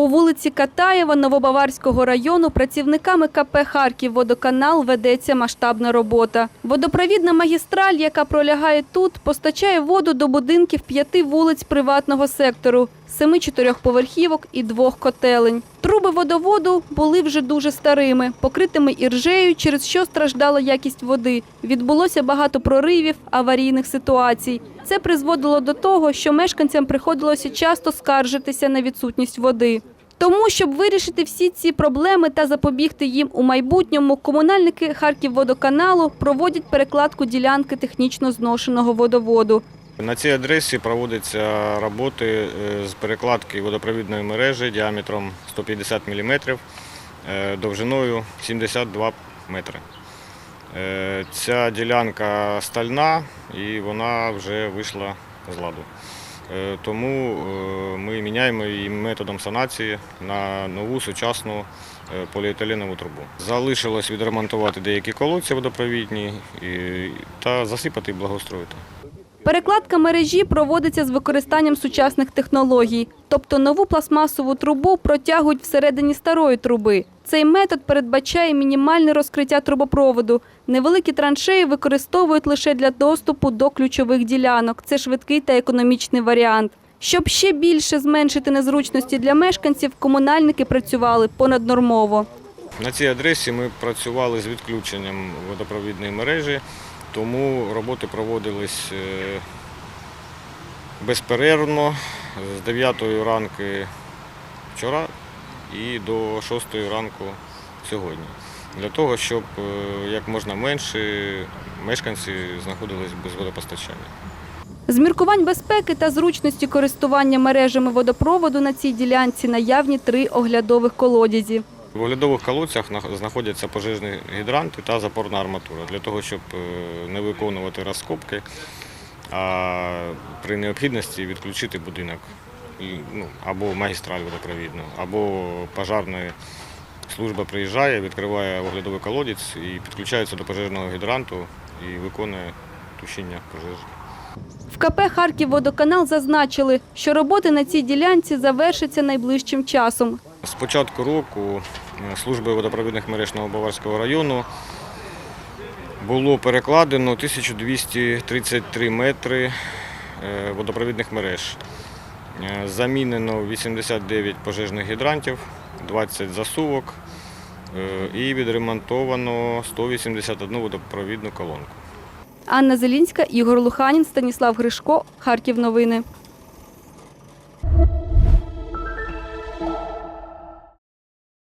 По вулиці Катаєва Новобаварського району працівниками КП «Харків Водоканал» ведеться масштабна робота. Водопровідна магістраль, яка пролягає тут, постачає воду до будинків п'яти вулиць приватного сектору, семи чотирьохповерхівок і двох котелень. Труби водоводу були вже дуже старими, покритими іржею, через що страждала якість води. Відбулося багато проривів, аварійних ситуацій. Це призводило до того, що мешканцям приходилося часто скаржитися на відсутність води. Тому, щоб вирішити всі ці проблеми та запобігти їм у майбутньому, комунальники Харківводоканалу проводять перекладку ділянки технічно зношеного водоводу. На цій адресі проводяться роботи е, з перекладки водопровідної мережі діаметром 150 мм, довжиною 72 метри. Е, Ця ділянка стальна і вона вже вийшла з ладу. Е, Тому е, ми міняємо її методом санації на нову сучасну е, поліетиленову трубу. Залишилось відремонтувати деякі колодці водопровідні та засипати і благоустроїти. Перекладка мережі проводиться з використанням сучасних технологій, тобто нову пластмасову трубу протягують всередині старої труби. Цей метод передбачає мінімальне розкриття трубопроводу. Невеликі траншеї використовують лише для доступу до ключових ділянок. Це швидкий та економічний варіант. Щоб ще більше зменшити незручності для мешканців, комунальники працювали понаднормово. На цій адресі ми працювали з відключенням водопровідної мережі, тому роботи проводились е, безперервно з 9 ранку вчора і до 6 ранку сьогодні. Для того, щоб е, як можна менше мешканці знаходились без водопостачання. З міркувань безпеки та зручності користування мережами водопроводу на цій ділянці наявні три оглядових колодязі. В оглядових колодцях знаходяться пожежні гідранти та запорна арматура для того, щоб е, не виконувати розкопки, а при необхідності відключити будинок ну, або магістраль водопровідну, або пожарна служба приїжджає, відкриває оглядовий колодець і підключається до пожежного гідранту і виконує тушіння пожежі. В КП «Харківводоканал» зазначили, що роботи на цій ділянці завершаться найближчим часом. З початку року е, службою водопровідних мереж Новобаварського району було перекладено 1233 метри е, водопровідних мереж. Е, Замінено 89 пожежних гідрантів, 20 засувок е, і відремонтовано 181 водопровідну колонку. Анна Зелінська, Ігор Луханін, Станіслав Гришко, Харків новини.